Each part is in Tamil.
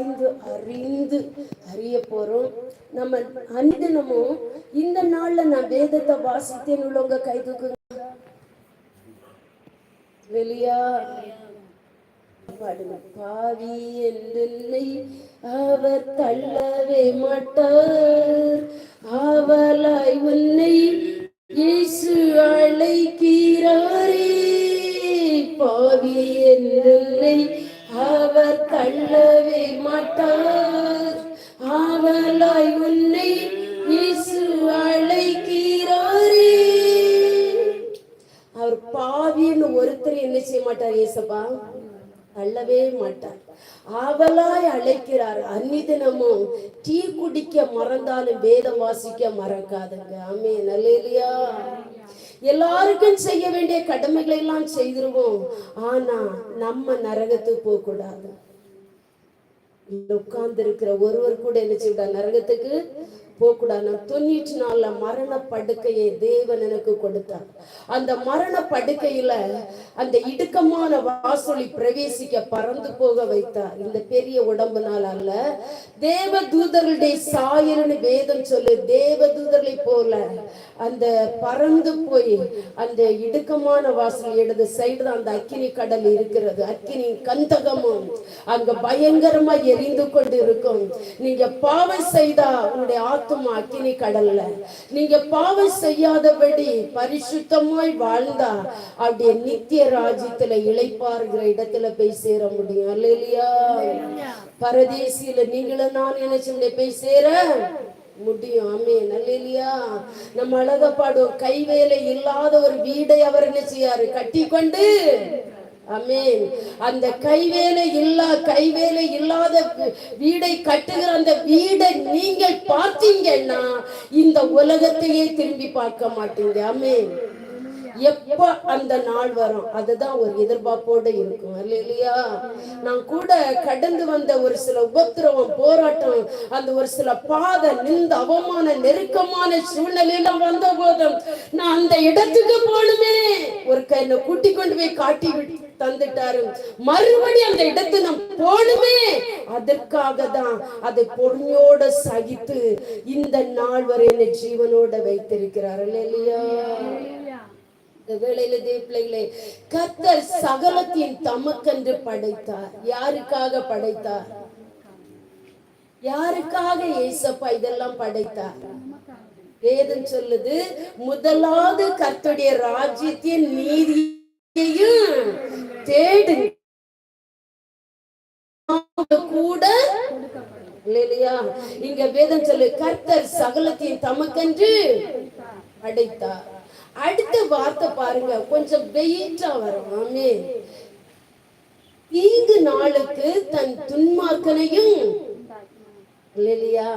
ஆய்ந்து அறிந்து அறிய போறோம் நம்ம அனுதினமும் இந்த நாள்ல நான் வேதத்தை வாசித்தேன். உள்ளவங்க கை தூக்குங்க. வெளியா? பாடுங்க. பாவி என்னை அவர் தள்ளவே மாட்டார். ஆவலாய் உன்னை இயேசு அழைக்கிறாரே. பாவி என்னை அவர் தள்ளவே மாட்டார். ஆவலாய் உன்னை இயேசு அழைக்கிறாரே. அவர் பாவின்னு ஒருத்தர் என்ன செய்ய மாட்டார் இயேசப்பா? தள்ளவே மாட்டார். ஆவலாய் அழைக்கிறார். அன்னிதினமும் டீ குடிக்க மறந்தாலும் வேதம் வாசிக்க மறக்காதுங்க. ஆமே நல்லையா எல்லாருக்கும் செய்ய வேண்டிய கடமைகளை எல்லாம் செய்திருவோம். ஆனா நம்ம நரகத்துக்கு போக கூடாது உட்கார்ந்து இருக்கிற ஒருவர் கூட என்ன செய்ய நரகத்துக்கு போகக்கூடாது நான் தொண்ணூற்றி நாலுல மரண படுக்கையை தேவன் எனக்கு கொடுத்தார். அந்த மரண படுக்கையில அந்த இடுக்கமான வாசொலி பிரவேசிக்க பறந்து போக வைத்தார். இந்த பெரிய உடம்புனால அல்ல. தேவ தூதர்களுடைய சாயல்னு வேதம் சொல்லு தேவ தூதர்களை போல அந்த பறந்து போய் அந்த இடுக்கமான வாசல் இடது சைடு தான் அந்த அக்கினி கடல் இருக்கிறது. அக்கினி கந்தகமும் அங்க பயங்கரமா எரிந்து கொண்டு இருக்கும் நீங்க பாவம் செய்தா உங்களுடைய ஆத்துமா அக்கினி கடல்ல. நீங்க பாவம் செய்யாதபடி பரிசுத்தமாய் வாழ்ந்தா அப்படியே நித்திய ராஜ்யத்துல இழைப்பாருங்கிற இடத்துல போய் சேர முடியும். இல்லையா பரதேசியில நீங்களும் நான் நினைச்சு போய் சேர முடியும். ஆமே நல்லையா நம்ம அழகப்பாடும் கைவேலை இல்லாத ஒரு வீடை அவர் என்ன செய்யாரு? கட்டி கொண்டு ஆமென். அந்த கைவேலை இல்லா கைவேலை இல்லாத வீடை கட்டுகிற அந்த வீடை நீங்கள் பார்த்தீங்கன்னா இந்த உலகத்தையே திரும்பி பார்க்க மாட்டீங்க. அமேன் எப்ப அந்த நாள் வரும்? அதுதான் ஒரு எதிர்பார்ப்போட இருக்கும். இல்லையா நான் கூட கடந்து வந்த ஒரு சில உபத்திரவம் போராட்டம் அந்த ஒரு சில பாதை நிந்த அவமான நெருக்கமான சூழ்நிலையில வந்த போதும் நான் அந்த இடத்துக்கு போகணுமே ஒரு க- என்னை கூட்டி கொண்டு போய் காட்டி விட்டு தந்துட்டாரு. மறுபடி அந்த இடத்துக்கு நான் போகணுமே அதற்காக தான் அதை பொறுமையோட சகித்து இந்த நாள் வரை என்னை ஜீவனோட வைத்திருக்கிறார். இல்லையா இந்த வேளையில தேவ பிள்ளைகளே கர்த்தர் சகலத்தின் தமக்கென்று படைத்தார். யாருக்காக படைத்தார்? யாருக்காக ஏசப்பா இதெல்லாம் படைத்தார்? வேதம் சொல்லுது முதலாவது கர்த்தருடைய ராஜ்யத்தின் நீதியையும் தேடு கூட இல்லையா? இங்க வேதம் சொல்லு கர்த்தர் சகலத்தையும் தமக்கென்று படைத்தார். அடுத்த வார்த்தை பாருங்க. கொஞ்சம் வெயிட்டா வரும். ஆமே தீங்கு நாளுக்கு தன் துன்மார்க்கனையும் இல்லையா?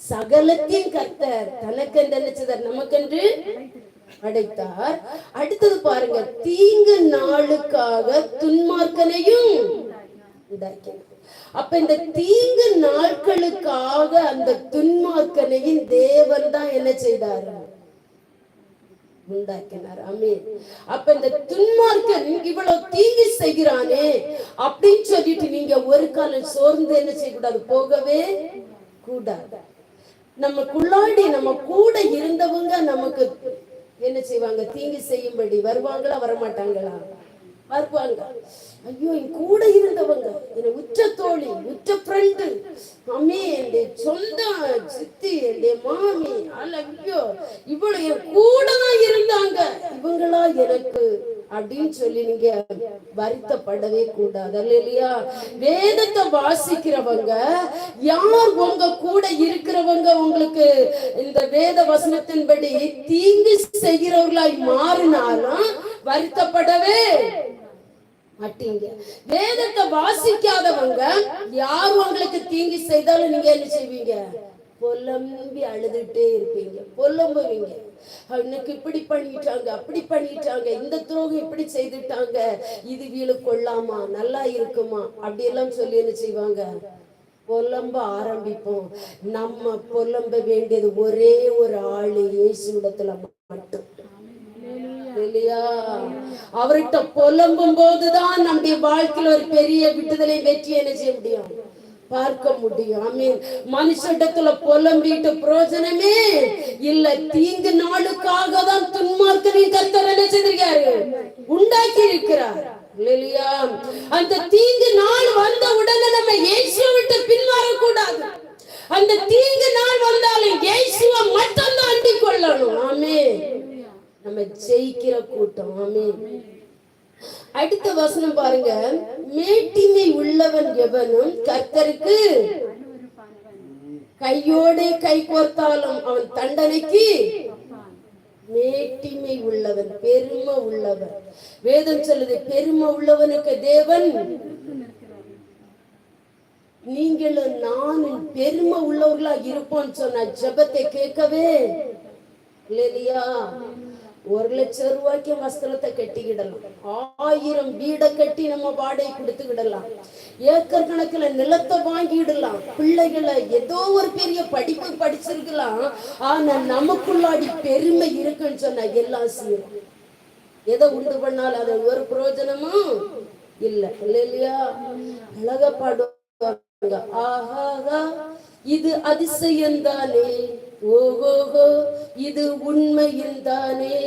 சகலத்தையும் கர்த்தர் தனக்கென்று நினைச்சதர் நமக்கென்று அடைத்தார் அடுத்தது பாருங்க. தீங்கு நாளுக்காக துன்மார்க்கனையும் உண்டாக்கினார். அப்ப இந்த தீங்கு நாட்களுக்காக அந்த துன்மார்க்கனையும் தேவன் தான் என்ன செய்தார்? உண்டாக்கினார். அமே அப்ப இந்த துன்மார்க்கன் இவ்வளவு தீங்கு செய்கிறானே அப்படின்னு சொல்லிட்டு நீங்க ஒரு காலம் சோர்ந்து என்ன செய்யக்கூடாது? போகவே கூடாது. நமக்குள்ளாடி நம்ம கூட இருந்தவங்க நமக்கு என்ன செய்வாங்க? தீங்கு செய்யும்படி வருவாங்களா வரமாட்டாங்களா? வருவாங்க ஐயோ என் கூட இருந்தவங்க என் உற்ற தோழி உற்ற ஃப்ரெண்டு அம்மி என் சொந்த சித்தி என் மாமி அல்ல ஐயோ இவ்வளவு என் கூட தான் இருந்தாங்க. இவங்களா எனக்கு அப்படின்னு சொல்லி நீங்க வருத்தப்படவே கூடாது இல்லையா வேதத்தை வாசிக்கிறவங்க யார் உங்க கூட இருக்கிறவங்க உங்களுக்கு இந்த வேத வசனத்தின்படி தீங்கு செய்கிறவர்களாய் மாறினாலும் வருத்தப்படவே மாட்டீங்க. வேதத்தை வாசிக்காதவங்க யார் உங்களுக்கு தீங்கு செய்தாலும் நீங்க என்ன செய்வீங்க? பொலம்பி அழுதுட்டே இருப்பீங்க. பொலம்புவீங்க. எனக்கு இப்படி பண்ணிட்டாங்க அப்படி பண்ணிட்டாங்க இந்த துரோகம் இப்படி செய்துட்டாங்க இது வீழு கொள்ளாமா நல்லா இருக்குமா? அப்படி எல்லாம் சொல்லி என்ன செய்வாங்க? பொலம்ப ஆரம்பிப்போம். நம்ம பொலம்ப வேண்டியது ஒரே ஒரு ஆளு இயேசுடத்துல மட்டும். அவர்கிட்ட புலம்பும் போதுதான் நம்முடைய வாழ்க்கையில ஒரு பெரிய விடுதலை வெற்றி என்ன செய்ய முடியும்? பார்க்க முடியும். ஆமீன். மனுஷிடத்துல புலம்பிட்டு பிரயோஜனமே இல்ல தீங்கு நாளுக்காக தான் துன்மார்க்கனை கத்தர் என்ன செய்திருக்காரு? உண்டாக்கி இருக்கிறார் இல்லையா? அந்த தீங்கு நாள் வந்த உடனே நம்ம இயேசுவை விட்டு பின்வார கூடாது அந்த தீங்கு நாள் வந்தாலும் இயேசுவை மட்டும் தான் அண்டிக் கொள்ளணும் ஆமே நம்ம ஜெயிக்கிற கூட்டம். ஆமே அடுத்த வசனம் பாருங்க. மேட்டிமை உள்ளவன் எவனும் கர்த்தருக்கு கையோடே கை கோர்த்தாலும் அவன் தண்டனைக்கு மேட்டிமை உள்ளவன் பெருமை உள்ளவன். வேதம் சொல்லுது பெருமை உள்ளவனுக்கு தேவன் நீங்களும் நானும் பெருமை உள்ளவர்களா இருப்போம்னு சொன்ன ஜெபத்தை கேட்கவே இல்லையா? ஒரு லட்சம் ரூபாய்க்கு வஸ்திரத்தை கட்டிக்கிடலாம். ஆயிரம் வீடை கட்டி நம்ம வாடகை கொடுத்துக்கிடலாம். ஏக்கர் கணக்குல நிலத்தை வாங்கிடலாம். பிள்ளைகளை ஏதோ ஒரு பெரிய படிப்பு படிச்சிருக்கலாம். ஆனா நமக்குள்ளாடி பெருமை இருக்குன்னு சொன்னா எல்லாம் செய்யும் எதை உண்டு பண்ணாலும் அது ஒரு பிரயோஜனமும் இல்ல. இல்ல இல்லையா? அழகா பாடுவாங்க. ஆஹாஹா இது அதிசயம்தானே. ஓஹோஹோ இது உண்மையில் தானே.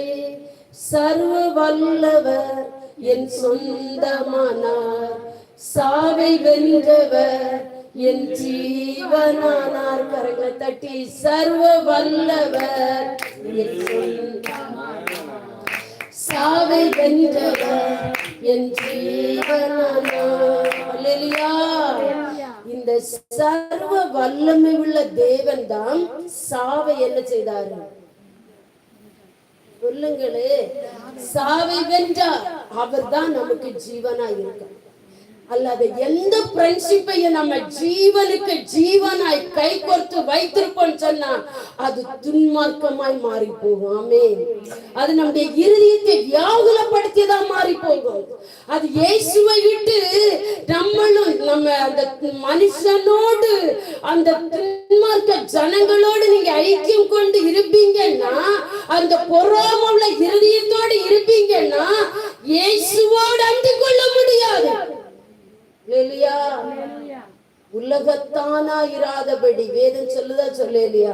சர்வ வல்லவர் என் சொந்தமானார். சாவை வென்றவர் என் ஜீவனானார். கரங்களை தட்டி சர்வ வல்லவர் என் சொந்தமானார். சாவை வென்றவர் என் ஜீவனானார். இந்த சர்வ வல்லமை உள்ள தேவன் தான் சாவை என்ன செய்தாரு? சொல்லுங்களே சாவை வென்றார். அவர் தான் நமக்கு ஜீவனா இருக்கார் அல்லாத எந்த ஃப்ரெண்ட்ஷிப்பையும் நம்ம ஜீவனுக்கு ஜீவனாய் கை கொடுத்து வைத்திருப்போம் சொன்னா அது துன்மார்க்கமாய் மாறி போகும் ஆமே அது நம்முடைய இருதயத்தை வியாகுலப்படுத்தியதான் மாறி போகும் அது இயேசுவை விட்டு நம்மளும் நம்ம அந்த மனுஷனோடு அந்த துன்மார்க்க ஜனங்களோடு நீங்க ஐக்கியம் கொண்டு இருப்பீங்கன்னா அந்த பொறாமுள்ள இருதயத்தோடு இருப்பீங்கன்னா இயேசுவோடு அண்டிக் கொள்ள இல்லையா உலகத்தானா இராதபடி வேதம் சொல்லுதா சொல்லலையா?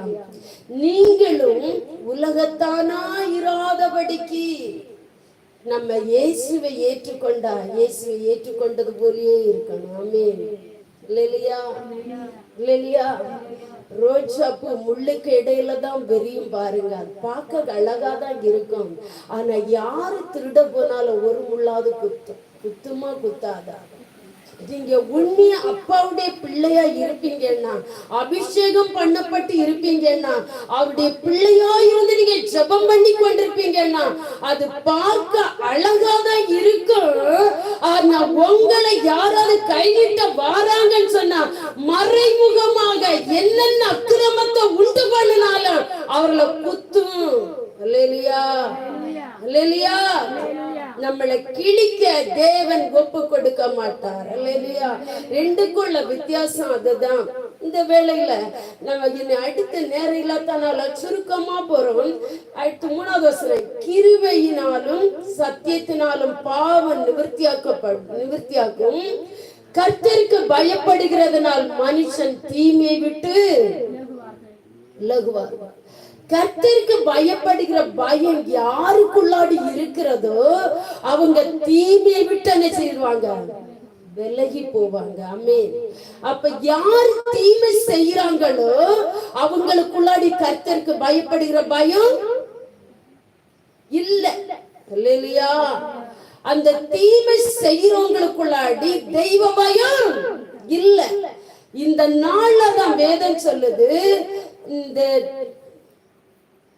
நீங்களும் உலகத்தானா இராதபடிக்கு நம்ம இயேசுவை ஏற்றுக்கொண்டா இயேசுவை ஏற்றுக்கொண்டது போலயே இருக்கணும். ஆமென். இல்லையா இல்லையா ரோஜா பூ முள்ளுக்கு இடையில தான் வெறியும் பாருங்க. அது பார்க்க அழகா தான் இருக்கும். ஆனா யாரு திருட போனாலும் ஒரு முள்ளாவது குத்தும் குத்துமா குத்தாதா? நீங்க உண்மைய அப்பாவுடைய பிள்ளையா இருப்பீங்கன்னா அபிஷேகம் பண்ணப்பட்டு இருப்பீங்கன்னா அவருடைய பிள்ளையா இருந்து நீங்க ஜெபம் பண்ணி கொண்டிருப்பீங்கன்னா அது பார்க்க அழகா தான் இருக்கும் ஆனா உங்களை யாராவது கைவிட்ட வாராங்கன்னு சொன்னா மறைமுகமாக என்னென்ன அக்கிரமத்தை உண்டு பண்ணினாலும் அவர்களை குத்தும். இல்லையா இல்லையா நம்மளை கிழிக்க தேவன் ஒப்பு கொடுக்க மாட்டார். அல்லையா ரெண்டுக்குள்ள வித்தியாசம் அதுதான். இந்த வேளையில நம்ம இனி அடுத்த நேரம் இல்லாதனால சுருக்கமா போறோம். அடுத்து மூணாவது வசனம். கிருபையினாலும் சத்தியத்தினாலும் பாவம் நிவர்த்தியாக்கப்படும் நிவர்த்தியாக்கும் கர்த்தருக்கு பயப்படுகிறதுனால் மனுஷன் தீமையை விட்டு லகுவார். கர்த்தருக்கு பயப்படுகிற பயம் யாருக்குள்ளாடி இருக்கிறதோ அவங்க தீமையை விட்டு என்ன செய்வாங்க? விலகி போவாங்க. அமே அப்ப யார் தீமை செய்யறாங்களோ அவங்களுக்குள்ளாடி கர்த்தருக்கு பயப்படுகிற பயம் இல்ல. இல்லையா அந்த தீமை செய்யறவங்களுக்குள்ளாடி தெய்வ பயம் இல்ல. இந்த நாள்ல தான் வேதம் சொல்லுது இந்த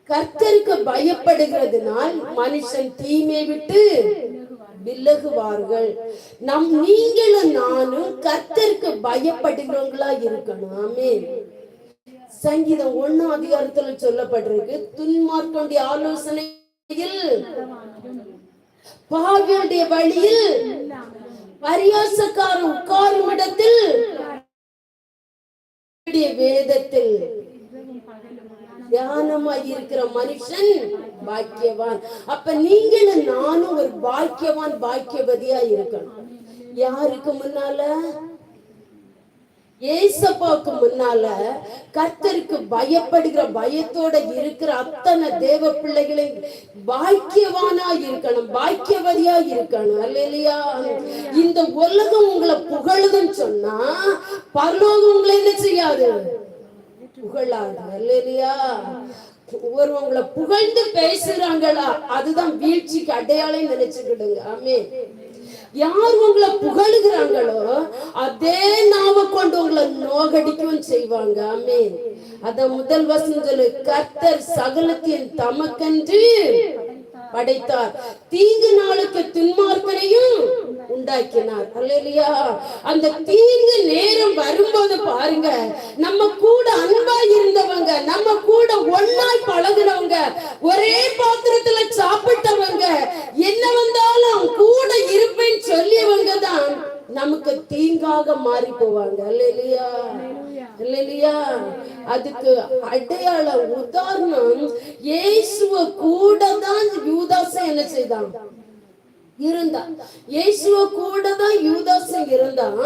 கர்த்தருக்கு பயப்படுகிறதுனால் மனுஷன் தீமை விட்டு விலகுவார்கள். நம் நீங்களும் நானும் கர்த்தருக்கு பயப்படுகிறவங்களா இருக்கணும். ஆமென். சங்கீதம் ஒண்ணாம் அதிகாரத்துல சொல்லப்பட்டிருக்கு. துன்மார்க்கோடைய ஆலோசனையில் பாவியுடைய வழியில் பரியாசக்காரன் உட்காரும் இடத்தில் வேதத்தில் தியானமாய் இருக்கிற மனுஷன் பாக்கியவான். அப்ப நீங்களும் நானும் ஒரு பாக்கியவான் பாக்கியவதியா இருக்கணும். யாருக்கு முன்னால? ஏசப்பாவுக்கு முன்னால கர்த்தருக்கு பயப்படுகிற பயத்தோட இருக்கிற அத்தனை தேவ பிள்ளைகளை பாக்கியவானா இருக்கணும் பாக்கியவதியா இருக்கணும். இல்லையா இந்த உலகம் உங்களை புகழுதுன்னு சொன்னா பரலோகம் உங்களை என்ன செய்யாது? புகழாது இல்லையா ஒரு புகழ்ந்து பேசுறாங்களா? அதுதான் வீழ்ச்சிக்கு அடையாளம் நினைச்சுக்கிடுங்க. ஆமே யார் உங்களை புகழுகிறாங்களோ அதே நாம கொண்டு உங்களை நோகடிக்கவும் செய்வாங்க. ஆமே அத முதல் வசனம் சொல்லு கர்த்தர் சகலத்தின் தமக்கன்று படைத்தார். தீங்கு நாளுக்கு துன்மார்க்கனையும் உண்டாக்கினார். அல்லையா அந்த தீங்கு நேரம் வரும்போது பாருங்க நம்ம கூட அன்பா இருந்தவங்க நம்ம கூட ஒன்னாய் பழகுனவங்க ஒரே பாத்திரத்துல சாப்பிட்டவங்க என்ன வந்தாலும் கூட இருப்பேன்னு சொல்லியவங்க தான் நமக்கு தீங்காக மாறி போவாங்க. அல்லையா இல்லையா அதுக்கு அடையாள உதாரணம் இயேசுவ கூட தான் யூதாச என்ன செய்தான்? இருந்தான். இயேசுவ கூட தான் யூதாச இருந்தான்.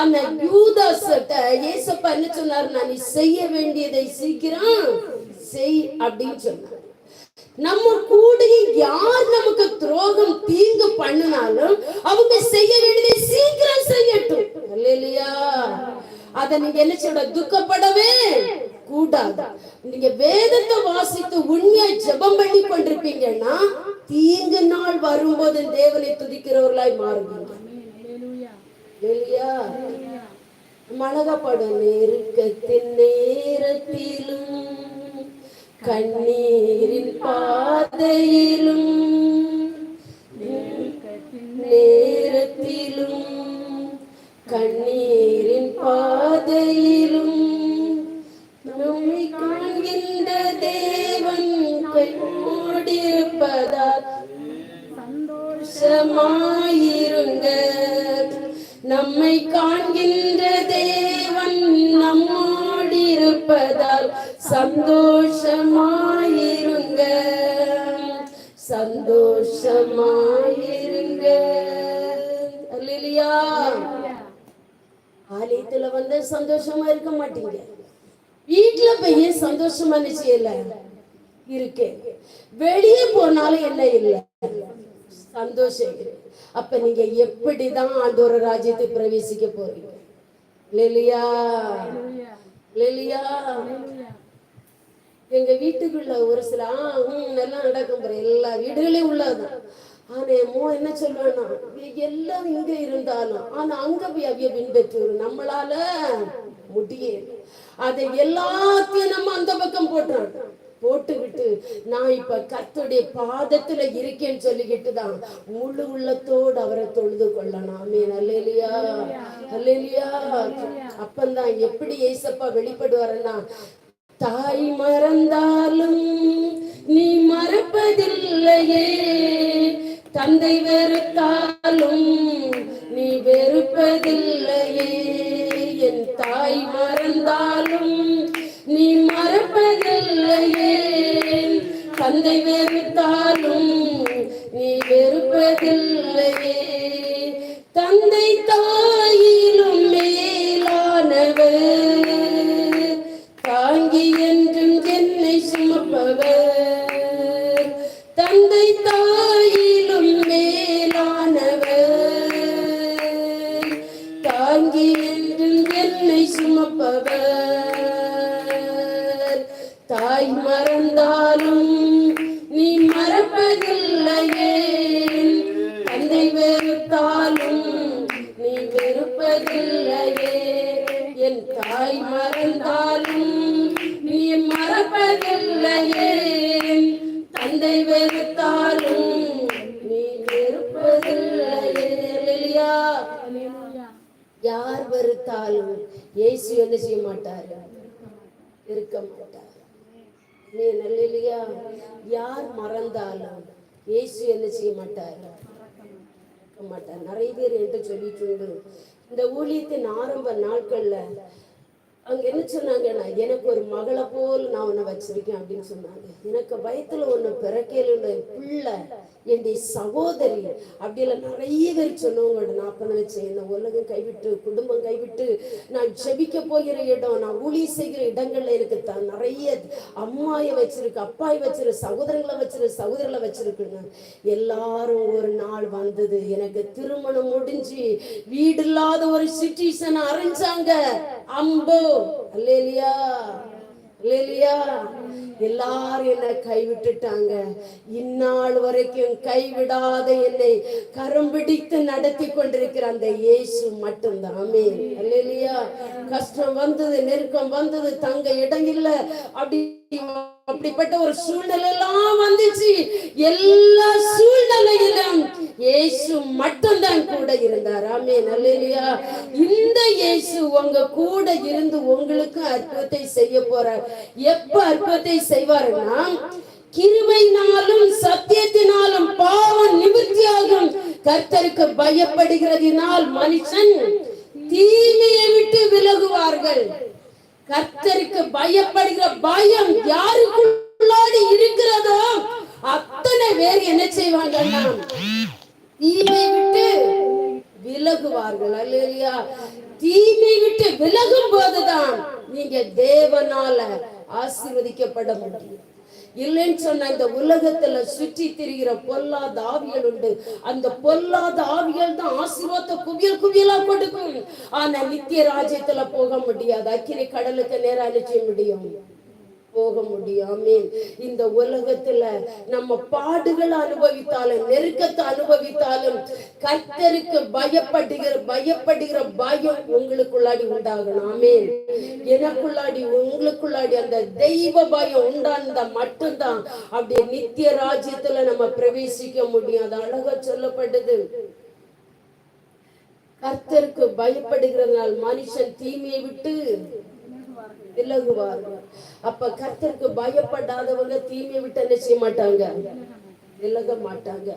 அந்த யூதாசட்ட இயேசப்பா என்ன சொன்னார் நான் நீ செய்ய வேண்டியதை சீக்கிரம் செய் அப்படின்னு சொன்னார். நம்ம கூட யார் நமக்கு துரோகம் தீங்கு பண்ணினாலும் அவங்க செய்ய வேண்டியதை சீக்கிரம் செய்யட்டும். இல்லையா அத நீங்க என்ன சொல்ற? துக்கப்படவே கூடாது. நீங்க வேதத்தை வாசித்து உண்மையா ஜெபம் பண்ணி கொண்டிருப்பீங்கன்னா தீங்கு நாள் வரும்போது தேவனை துதிக்கிறவர்களாய் மாறுவீங்க. இல்லையா மழகப்படும் நெருக்கத்தின் நேரத்திலும் கண்ணீரின் பாதையிலும் நேரத்திலும் கண்ணீரின் பாதையிலும் நம்மை காண்கின்ற தேவன் கைமூடியிருப்பதால் சந்தோஷமாயிருங்க. நம்மை காண்கின்ற தேவன் சந்தோஷமாயிருங்க. சந்தோஷமாயிருங்க. அல்லேலூயா. ஆலயத்துல வந்து சந்தோஷமா இருக்க மாட்டீங்க. வீட்டுல போய் சந்தோஷமா நிச்சயம் இருக்கு. வெளியே போனாலும் என்ன இல்லை? சந்தோஷம் அப்ப நீங்க எப்படிதான் ஆண்டோர ராஜ்யத்தை பிரவேசிக்க போறீங்க? இல்லையா இல்லையா எங்க வீட்டுக்குள்ள ஒரு சில ஆ எல்லாம் நடக்கும் பாரு. எல்லா வீடுகளையும் உள்ளதுதான் ஆனா மோ என்ன சொல்லுவேன்னா எல்லாம் இங்க இருந்தாலும் ஆனா அங்க போய் அவிய பின்பற்று நம்மளால முடியே அதை எல்லாத்தையும் நம்ம அந்த பக்கம் போட்டுறோம். போட்டுக்கிட்டு நான் இப்ப கத்துடைய பாதத்துல இருக்கேன்னு சொல்லிக்கிட்டு தான் முழு உள்ளத்தோடு அவரை தொழுது கொள்ளணும். ஆமீன். அல்லேலியா. அல்லேலியா. அப்பந்தான் எப்படி ஏசப்பா வெளிப்படுவாருன்னா தாய் மறந்தாலும் நீ மறப்பதில்லையே. தந்தை வெறுத்தாலும் நீ வெறுப்பதில்லையே. என் தாய் மறந்தாலும் நீ மறப்பதில்லையே. தந்தை வெறுத்தாலும் இருக்க மாட்டார் நீ நல்லையா யார் மறந்தாலும் இயேசு என்ன செய்ய மாட்டார்? மாட்டார். நிறைய பேர் என்கிட்ட சொல்லிட்டு உண்டு இந்த ஊழியத்தின் ஆரம்ப நாட்கள்ல அவங்க என்ன சொன்னாங்கன்னா எனக்கு ஒரு மகளை போல் நான் உன்னை வச்சிருக்கேன் அப்படின்னு சொன்னாங்க. எனக்கு வயித்துல ஒண்ணு பிறக்கல உள்ள பிள்ளை என்னுடைய சகோதரி. அப்படியெல்லாம் நிறைய பேர் சொன்னவங்க நான் பண்ண வச்சு இந்த உலகம் கைவிட்டு குடும்பம் கைவிட்டு நான் ஜெபிக்க போகிற இடம் நான் ஊழி செய்கிற இடங்கள்ல எனக்கு த- நிறைய அம்மாயை வச்சிருக்கு அப்பாய் வச்சிரு சகோதரங்களை வச்சிரு சகோதரர்களை வச்சிருக்குங்க எல்லாரும் ஒரு நாள் வந்தது. எனக்கு திருமணம் முடிஞ்சு வீடு இல்லாத ஒரு சுச்சுவேஷன் அறிஞ்சாங்க அம்போ. அல்லேலியா. இல்லையா எல்லாரும் என்னை கைவிட்டுட்டாங்க. இந்நாள் வரைக்கும் கைவிடாத என்னை கரும்பிடித்து நடத்தி கொண்டிருக்கிற அந்த இயேசு மட்டும்தான். இல்லையா கஷ்டம் வந்தது நெருக்கம் வந்தது தங்க இடம் இல்ல. அப்படி அப்படிப்பட்ட ஒரு சூழ்நிலை எல்லாம் வந்துச்சு. எல்லா சூழ்நிலையிலும் இயேசு மட்டும்தான் கூட இருந்தார். ஆமே நல்லா இந்த இயேசு உங்க கூட இருந்து உங்களுக்கு அற்புதத்தை செய்ய போறார். எப்ப அற்புதத்தை செய்வாருன்னா கிருமையினாலும் சத்தியத்தினாலும் பாவம் நிவர்த்தியாகும். கர்த்தருக்கு பயப்படுகிறதினால் மனுஷன் தீமையை விட்டு விலகுவார்கள். கர்த்தருக்கு பயப்படுகிற பயம் யாருக்குள்ளாடி இருக்கிறதோ அத்தனை பேர் என்ன செய்வாங்கன்னா தீமை விட்டு விலகுவார்கள். அல்லையா தீமை விட்டு விலகும் போதுதான் நீங்க தேவனால ஆசீர்வதிக்கப்பட முடியும். இல்லைன்னு சொன்ன இந்த உலகத்துல சுற்றி திரிகிற பொல்லாத ஆவிகள் உண்டு. அந்த பொல்லாத ஆவிகள் தான் ஆசீர்வாதத்தை குவியல் குவியலா கொடுக்கும். ஆனா நித்திய ராஜ்யத்துல போக முடியாது. அக்கினி கடலுக்கு நேரம் அழிச்ச முடியும். போக முடியாமே. இந்த உலகத்துல நம்ம பாடுகளை அனுபவித்தாலும் நெருக்கத்தை அனுபவித்தாலும் கர்த்தருக்கு பயப்படுகிற பயப்படுகிற பயம் உங்களுக்குள்ளாடி உண்டாகணுமே. எனக்குள்ளாடி உங்களுக்குள்ளாடி அந்த தெய்வ பயம் உண்டாந்தா மட்டும்தான் அப்படியே நித்திய ராஜ்யத்துல நம்ம பிரவேசிக்க முடியும் அது அழகா சொல்லப்பட்டது. கர்த்தருக்கு பயப்படுகிறதுனால் மனுஷன் தீமையை விட்டு விலகுவார்கள் அப்ப கர்த்தருக்கு பயப்படாதவங்க தீமையை விட்டு என்ன செய்ய மாட்டாங்க? விலக மாட்டாங்க.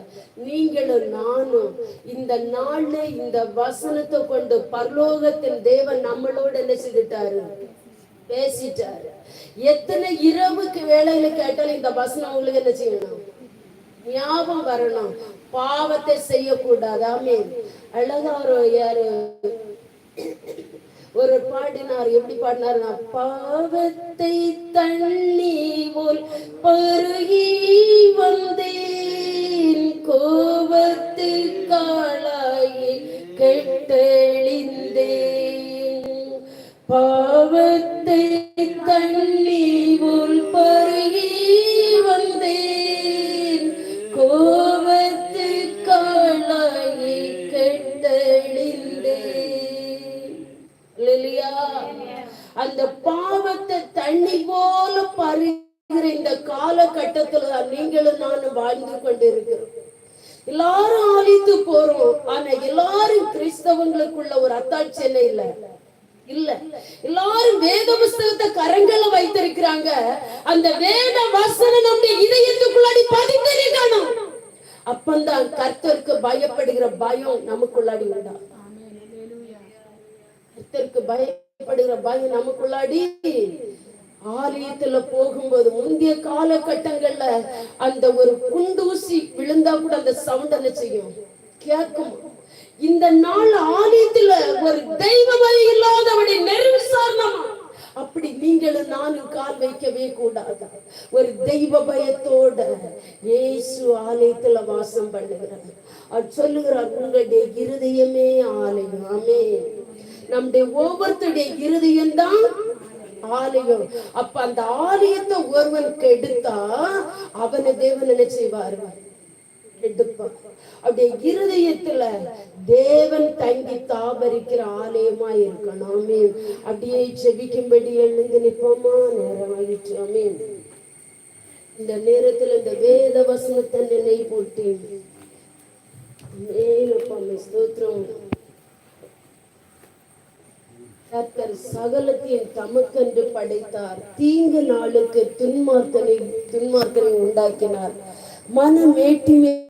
நீங்களும் நானும் இந்த நாள்ல இந்த வசனத்தை கொண்டு பரலோகத்தின் தேவன் நம்மளோட என்ன செய்துட்டாரு? பேசிட்டாரு. எத்தனை இரவுக்கு வேலையில கேட்டாலும் இந்த வசனம் உங்களுக்கு என்ன செய்யணும்? ஞாபகம் வரணும். பாவத்தை செய்யக்கூடாதாமே அழகா ஒரு யாரு ஒரு பாடினார் எப்படி பாடினார்? பாவத்தை தள்ளி போல் பருகி வந்தேன். கோபத்து காளாயி கெட்டெளிந்தேன் பாவத்தை தள்ளி கர்த்தருக்கு பயப்படுகிற பயம் நமக்குள்ளாடி உண்டா? கர்த்தருக்கு பயப்படுகிற பயம் நமக்குள்ளாடி? ஆலயத்துல போகும்போது முந்தைய காலகட்டங்கள்ல அந்த ஒரு குண்டூசி விழுந்தா கூட அந்த சவுண்ட் என்ன செய்யும்? கேட்கும். இந்த நாள் ஆலயத்துல ஒரு தெய்வ பயம் இல்லாதவனை நெருவிசாரணமா அப்படி நீங்களும் நானும் கால் வைக்கவே கூடாது. ஒரு தெய்வ பயத்தோட இயேசு ஆலயத்துல வாசம் பண்ணுகிறார். அவர் சொல்லுகிறார் உங்களுடைய இருதயமே ஆலயம். ஆமே நம்முடைய ஒவ்வொருத்தருடைய இருதயம் தான் ஆலயம். அப்ப அந்த ஆலயத்தை ஒருவன் கெடுத்தா அவனை தேவன் என்ன செய்வார்? எடுப்பான் அப்படியே இருதயத்துல தேவன் தங்கி தாபரிக்கிற ஆலயமா இருக்கணும். ஆமென். அப்படியே செபிக்கும்படி எழுந்து நிற்போமா? நேரம் ஆயிற்று ஆமென். இந்த நேரத்துல இந்த வேத வசனத்தை நினைவு போட்டேன். மேலப்பா ஸ்தோத்திரம். கர்த்தர் சகலத்தையும் தமக்கென்று படைத்தார். தீங்கு நாளுக்கு துன்மார்க்கனை துன்மார்க்கனை உண்டாக்கினார். மன மேட்டிமை